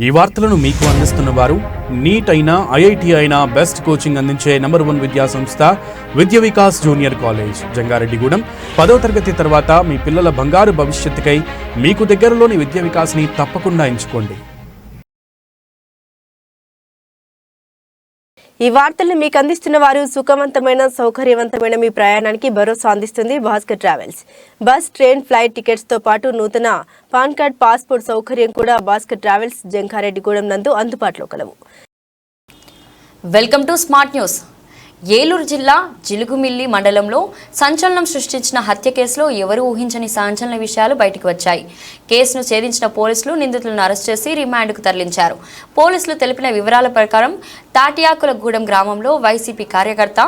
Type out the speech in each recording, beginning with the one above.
ఈ వార్తలను మీకు అందిస్తున్న వారు నీట్ అయినా ఐఐటి అయినా బెస్ట్ కోచింగ్ అందించే నంబర్ వన్ విద్యా సంస్థ విద్య వికాస్ జూనియర్ కాలేజ్ జంగారెడ్డిగూడెం. పదో తరగతి తర్వాత మీ పిల్లల బంగారు భవిష్యత్తుకై మీకు దగ్గరలోని విద్య వికాస్ని తప్పకుండా ఎంచుకోండి. ఈ వార్తలను మీకు అందిస్తున్న వారు సుఖవంతమైన సౌకర్యవంతమైన మీ ప్రయాణానికి భరోసా అందిస్తుంది Bhaskar travels. Bus train flight టికెట్స్తో పాటు నూతన పాన్ కార్డ్ పాస్పోర్ట్ సౌకర్యం కూడా భాస్కర్ ట్రావెల్స్ జంకారెడ్డిగూడెం నందు అందుబాటులో కలవు. Welcome to smart news. Eluru జిల్లా జిలుగుమిల్లి మండలంలో సంచలనం సృష్టించిన హత్య కేసులో ఎవరు ఊహించని సంచలన విషయాలు బయటకు వచ్చాయి. కేసును ఛేదించిన పోలీసులు నిందితులను అరెస్ట్ చేసి రిమాండ్కు తరలించారు. పోలీసులు తెలిపిన వివరాల ప్రకారం తాటియాకులగూడెం గ్రామంలో వైసీపీ కార్యకర్త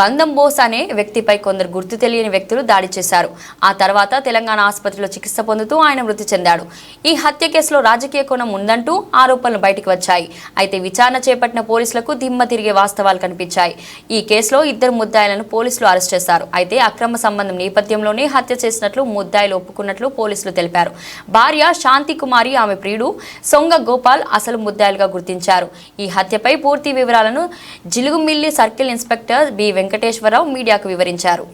గంధం బోస్ అనే వ్యక్తిపై కొందరు గుర్తు తెలియని వ్యక్తులు దాడి చేశారు. ఆ తర్వాత తెలంగాణ ఆసుపత్రిలో చికిత్స పొందుతూ ఆయన మృతి చెందాడు. ఈ హత్య కేసులో రాజకీయ కోణం ఉందంటూ ఆరోపణలు బయటకు వచ్చాయి. అయితే విచారణ చేపట్టిన పోలీసులకు దిమ్మ తిరిగే వాస్తవాలు కనిపించాయి. ఈ కేసులో ఇద్దరు ముద్దాయిలను పోలీసులు అరెస్ట్ చేశారు. అయితే అక్రమ సంబంధం నేపథ్యంలోనే హత్య చేసినట్లు ముద్దాయిలు ఒప్పుకున్నట్లు పోలీసులు తెలిపారు. భార్య శాంతి కుమారి ఆమె ప్రియుడు సొంగ గోపాల్ అసలు ముద్దాయిలుగా గుర్తించారు. ఈ హత్యపై పూర్తి వివరాలను Jilugumilli circle inspector B Venkateswararao మీడియాకు వివరించారు.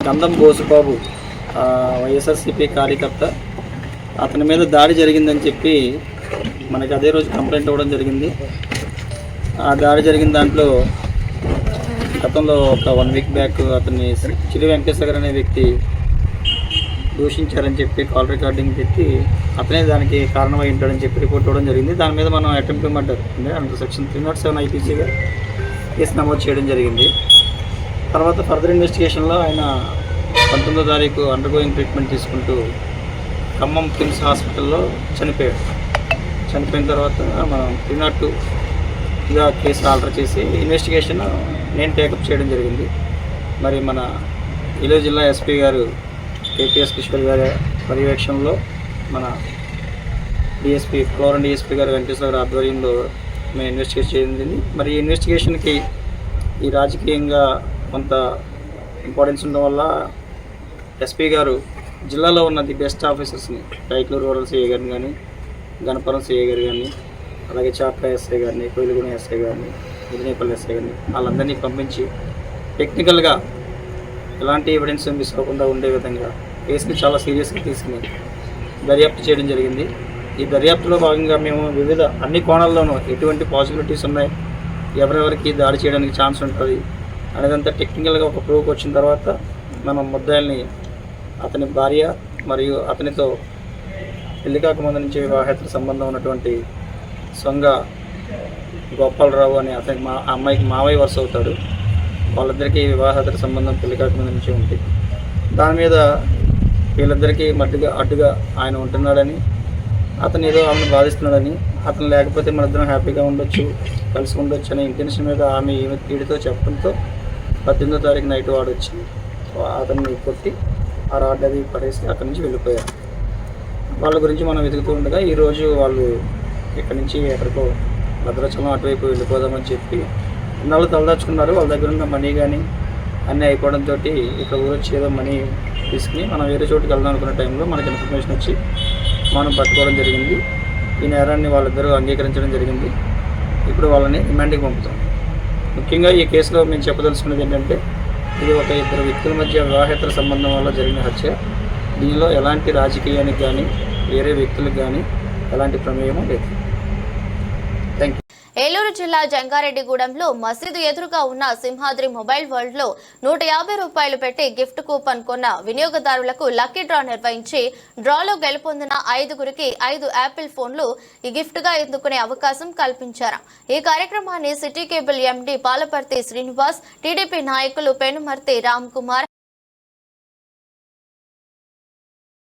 కందం బోసుబాబు. వైఎస్ఆర్సీపీ కార్యకర్త. అతని మీద దాడి జరిగిందని చెప్పి మనకి అదే రోజు కంప్లైంట్ ఇవ్వడం జరిగింది. ఆ దాడి జరిగిన దాంట్లో గతంలో ఒక వన్ వీక్ బ్యాక్ అతన్ని చిరు వెంకటేశ్వర అనే వ్యక్తి దూషించారని చెప్పి కాల్ రికార్డింగ్ పెట్టి అతనే దానికి కారణమై ఉంటాడని చెప్పి రిపోర్ట్ ఇవ్వడం జరిగింది. దాని మీద మనం అటెంప్ట్ మర్డర్ అంటే under section three nought seven ఐపీసీగా కేసు నమోదు చేయడం జరిగింది. తర్వాత ఫర్దర్ ఇన్వెస్టిగేషన్లో ఆయన పంతొమ్మిదో తారీఖు అండర్గోయింగ్ ట్రీట్మెంట్ తీసుకుంటూ ఖమ్మం కిమ్స్ హాస్పిటల్లో చనిపోయాడు. చనిపోయిన తర్వాత మనం త్రీ నాట్ కేసు ఆర్డర్ చేసి ఇన్వెస్టిగేషన్ నేను టేకప్ చేయడం జరిగింది. మరి మన ఈరోజు జిల్లా ఎస్పీ గారు కేపీఎస్ కిషోర్ గారి పర్యవేక్షణలో మన డిఎస్పీ కోరం డిఎస్పీ గారు వెంకటేశ్వర గారి ఆధ్వర్యంలో మేము ఇన్వెస్టిగేట్ చేయింది మరి ఈ ఇన్వెస్టిగేషన్కి ఈ రాజకీయంగా కొంత ఇంపార్టెన్స్ ఉండడం వల్ల ఎస్పీ గారు జిల్లాలో ఉన్న ది బెస్ట్ ఆఫీసర్స్ని టైట్లూరు రూరల్ సిఏ గారిని కానీ గణపురం సిఏ గారు కానీ అలాగే చాప్కా ఎస్ఐ గారిని కోయిలగూడ ఎస్ఐ గారిని ముదినేపల్లి ఎస్ఐ గారిని వాళ్ళందరినీ పంపించి టెక్నికల్గా ఎలాంటి ఎవిడెన్స్ మిస్ అవ్వకుండా ఉండే విధంగా కేసుని చాలా సీరియస్గా తీసుకుని దర్యాప్తు చేయడం జరిగింది. ఈ దర్యాప్తులో భాగంగా మేము వివిధ అన్ని కోణాల్లోనూ ఎటువంటి పాసిబిలిటీస్ ఉన్నాయి ఎవరెవరికి దాడి చేయడానికి ఛాన్స్ ఉంటుంది అనేదంతా టెక్నికల్గా ఒక ప్రూఫ్ వచ్చిన తర్వాత మనం ముద్దాయిల్ని అతని భార్య మరియు అతనితో పెళ్ళి కాకముందు నుంచి వివాహేతర సంబంధం ఉన్నటువంటి సొంగ గోపాలరావు అనే అతనికి మా అమ్మాయికి మావయ్య వరుస అవుతాడు. వాళ్ళిద్దరికీ వివాహేతర సంబంధం పెళ్ళి కాకముందు నుంచి ఉంది. దాని మీద వీళ్ళిద్దరికీ మడ్డుగా అడ్డుగా ఆయన ఉంటున్నాడని అతను ఏదో ఆమెను బాధిస్తున్నాడని అతను లేకపోతే మన ఇద్దరం హ్యాపీగా ఉండొచ్చు కలిసి ఉండొచ్చు అనే ఇంటెన్షన్ మీద ఆమె ఈమె తీడితో చెప్పడంతో పద్దెనిమిదో తారీఖు నైట్ వాడు వచ్చి అతన్ని కొట్టి ఆ రాడ్ అది పడేసి అక్కడి నుంచి వెళ్ళిపోయారు. వాళ్ళ గురించి మనం వెతుకుతూ ఉండగా ఈరోజు వాళ్ళు ఇక్కడి నుంచి ఎక్కడికో భద్రాచలం అటువైపు వెళ్ళిపోదామని చెప్పి ఇన్నాళ్ళు తలదాచుకున్నారు. వాళ్ళ దగ్గర ఉన్న మనీ కానీ అన్నీ అయిపోవడంతో ఇక్కడ ఊరొచ్చి ఏదో మనీ తీసుకుని మనం వేరే చోటుకి వెళ్దాం అనుకున్న టైంలో మనకి ఇన్ఫర్మేషన్ వచ్చి మనం పట్టుకోవడం జరిగింది. ఈ నేరాన్ని వాళ్ళిద్దరూ అంగీకరించడం జరిగింది. ఇప్పుడు వాళ్ళని రిమాండ్కి పంపుతాం. ముఖ్యంగా ఈ కేసులో మేము చెప్పదలుచుకున్నది ఏంటంటే ఇది ఒక ఇద్దరు వ్యక్తుల మధ్య వివాహేతర సంబంధం వల్ల జరిగిన హత్య. దీనిలో ఎలాంటి రాజకీయానికి కానీ వేరే వ్యక్తులకు కానీ ఎలాంటి ప్రమేయము లేదు. ఏలూరు జిల్లా జంగారెడ్డిగూడెంలో మసీదు ఎదురుగా ఉన్న సింహాద్రి మొబైల్ వరల్డ్లో నూట యాభై రూపాయలు పెట్టి గిఫ్ట్ కూపన్ కొన్న వినియోగదారులకు లక్కీ డ్రా నిర్వహించి డ్రాలో గెలుపొందిన ఐదుగురికి ఐదు యాపిల్ ఫోన్లు ఈ గిఫ్ట్గా ఎందుకునే అవకాశం కల్పించారు. ఈ కార్యక్రమాన్ని city cable MD Palaparthi Srinivas TDP నాయకులు పెనుమర్తి రామ్ కుమార్